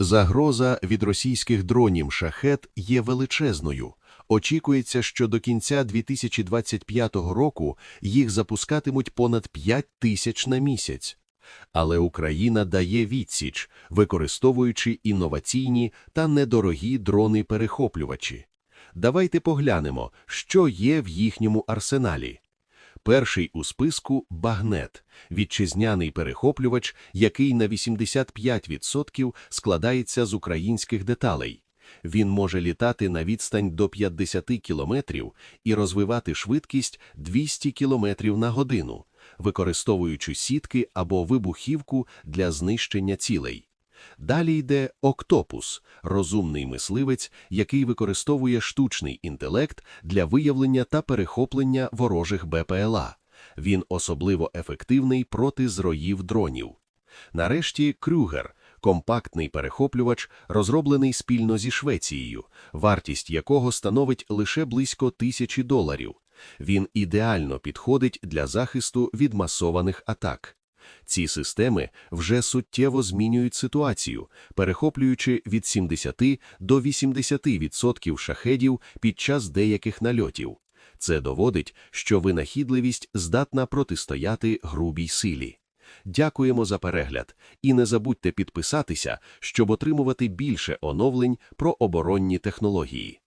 Загроза від російських дронів «Шахет» є величезною. Очікується, що до кінця 2025 року їх запускатимуть понад 5 тисяч на місяць. Але Україна дає відсіч, використовуючи інноваційні та недорогі дрони-перехоплювачі. Давайте поглянемо, що є в їхньому арсеналі. Перший у списку – «Багнет» – вітчизняний перехоплювач, який на 85% складається з українських деталей. Він може літати на відстань до 50 кілометрів і розвивати швидкість 200 кілометрів на годину, використовуючи сітки або вибухівку для знищення цілей. Далі йде «Октопус» – розумний мисливець, який використовує штучний інтелект для виявлення та перехоплення ворожих БПЛА. Він особливо ефективний проти зроїв дронів. Нарешті «Крюгер» – компактний перехоплювач, розроблений спільно зі Швецією, вартість якого становить лише близько тисячі доларів. Він ідеально підходить для захисту від масованих атак. Ці системи вже суттєво змінюють ситуацію, перехоплюючи від 70 до 80% шахедів під час деяких нальотів. Це доводить, що винахідливість здатна протистояти грубій силі. Дякуємо за перегляд і не забудьте підписатися, щоб отримувати більше оновлень про оборонні технології.